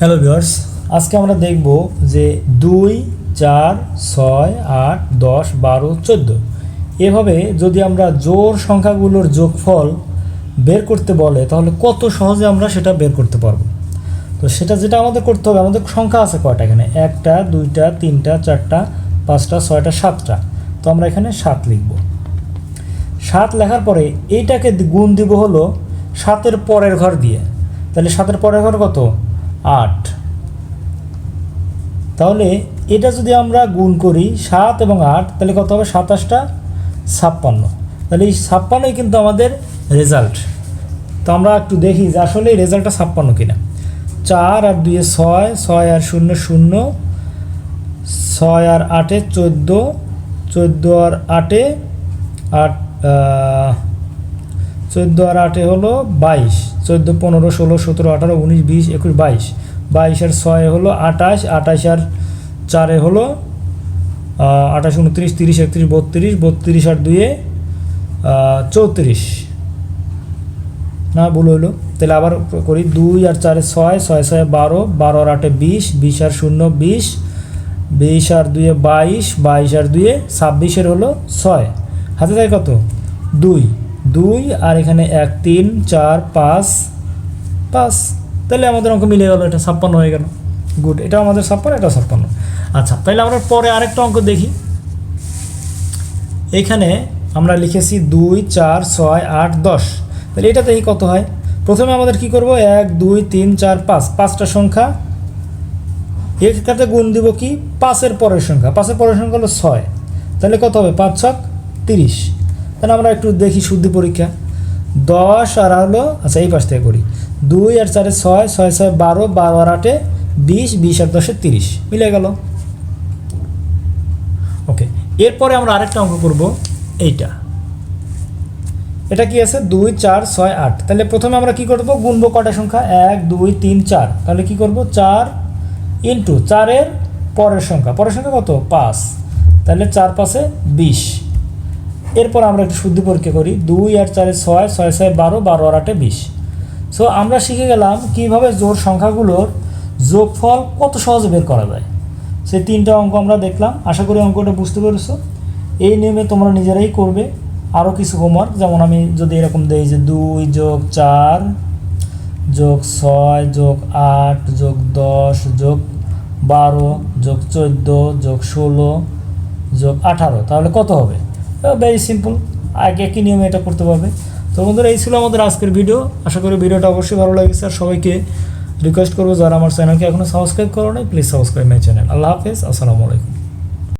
Hello viewers আজকে আমরা দেখব যে দুই, চার, ছয়, আট, দশ, বারো, চোদ্দ। এভাবে যদি আমরা জোর সংখ্যাগুলোর যোগফল বের করতে বলে, তাহলে কত সহজে আমরা সেটা বের করতে পারব? তো সেটা যেটা আমাদের করতে হবে, আমাদের সংখ্যা আছে কয়টা এখানে? একটা, দুইটা, তিনটা, চারটা, পাঁচটা, ছয়টা, সাতটা। তো আমরা এখানে সাত লিখব। সাত লেখার পরে এইটাকে গুণ দিব হলো সাতের পরের ঘর দিয়ে। তাহলে সাতের পরের ঘর কত? আট। তাহলে এটা যদি আমরা গুণ করি সাত এবং আট, তাহলে কত হবে? সাতাশটা ছাপ্পান্ন। তাহলে এই ছাপ্পান্নই কিন্তু আমাদের রেজাল্ট তো আমরা একটু দেখি যে আসলে এই রেজাল্টটা ছাপ্পান্ন কিনা। চার আর দুইয়ে ছয় ছয় আর শূন্য শূন্য, ছয় আর আটে চোদ্দ চোদ্দ আর আটে আট চোদ্দ আর আটে হলো বাইশ। চোদ্দ, পনেরো, ষোলো, সতেরো, আঠারো, উনিশ, বিশ, একুশ, বাইশ। বাইশ আর ছয় হলো আঠাশ আঠাশ আর চারে হলো আঠাশ, উনত্রিশ, তিরিশ, একত্রিশ, বত্রিশ বত্রিশ আর দুয়ে চৌত্রিশ। না, ভুল হইল। তাহলে আবার করি, দুই আর চারে ছয় ছয় ছয়, বারো বারো আর আটে বিশ বিশ আর শূন্য, বিশ বিশ আর দুয়ে বাইশ বাইশ আর দুয়ে ছাব্বিশের হলো ছয়। হাতে যায় কত? দুই। দুই আর এখানে এক, তিন, চার, পাঁচ পাঁচ। তাহলে আমাদের অঙ্ক মিলে গেল, এটা ছাপ্পান্ন হয়ে গেল। গুড এটা আমাদের ছাপ্পান্ন, এটা ছাপ্পান্ন। আচ্ছা তাহলে আমরা পরে আরেকটা অঙ্ক দেখি। এখানে আমরা লিখেছি দুই, চার, ছয়, আট, দশ। তাহলে এটা দেখি কত হয়? প্রথমে আমাদের কি করব? এক, দুই, তিন, চার, পাঁচ। পাঁচটা সংখ্যা। এটাতে গুণ দিব কি? পাঁচের পরের সংখ্যা। পাঁচের পরের সংখ্যা হলো ছয়। তাহলে কত হবে? পাঁচ ছক তিরিশ। তাহলে আমরা একটু দেখি শুদ্ধি পরীক্ষা। দশ আর হলো আচ্ছা এই পাশ থেকে করি দুই আর চারে ছয় ছয় ছয়, বারো বারো আর আটে বিশ বিশ আর দশে তিরিশ। মিলে গেল। ওকে, এরপরে আমরা আরেকটা অঙ্ক করব, এইটা। এটা কি আছে? দুই, চার, ছয়, আট। তাহলে প্রথমে আমরা কি করব? গুনবো কটা সংখ্যা? এক, দুই, তিন, চার। তাহলে কি করব? চার ইন্টু চারের পরের সংখ্যা। পরের সংখ্যা কত? পাঁচ। তাহলে চার পাশে বিশ। এরপর আমরা একটু শুদ্ধি পরীক্ষা করি। দুই আর চারে ছয় ছয় ছয়, বারো বারো আর আটে বিশ। সো আমরা শিখে গেলাম কীভাবে জোর সংখ্যাগুলোর যোগফল কত সহজে বের করা যায়। সেই তিনটা অঙ্ক আমরা দেখলাম। আশা করি অঙ্কটা বুঝতে পেরেছ। এই নিয়মে তোমরা নিজেরাই করবে। আরও কিছু হোমওয়ার্ক যেমন আমি যদি এরকম দেই যে দুই যোগ চার যোগ ছয় যোগ আট যোগ দশ যোগ বারো যোগ চোদ্দ যোগ ষোলো যোগ আঠারো, তাহলে কত হবে? ভেরি সিম্পল আগে একই নিয়মে এটা করতে পারবে। তো বন্ধুরা, এই ছিল আমাদের আজকের ভিডিও আশা করি ভিডিওটা অবশ্যই ভালো লাগছে। আর সবাইকে রিকোয়েস্ট করব, যারা আমার চ্যানেলকে এখনও সাবস্ক্রাইব করো নাই প্লিজ সাবস্ক্রাইব মাই চ্যানেল আল্লাহ হাফেজ, আসসালামু আলাইকুম।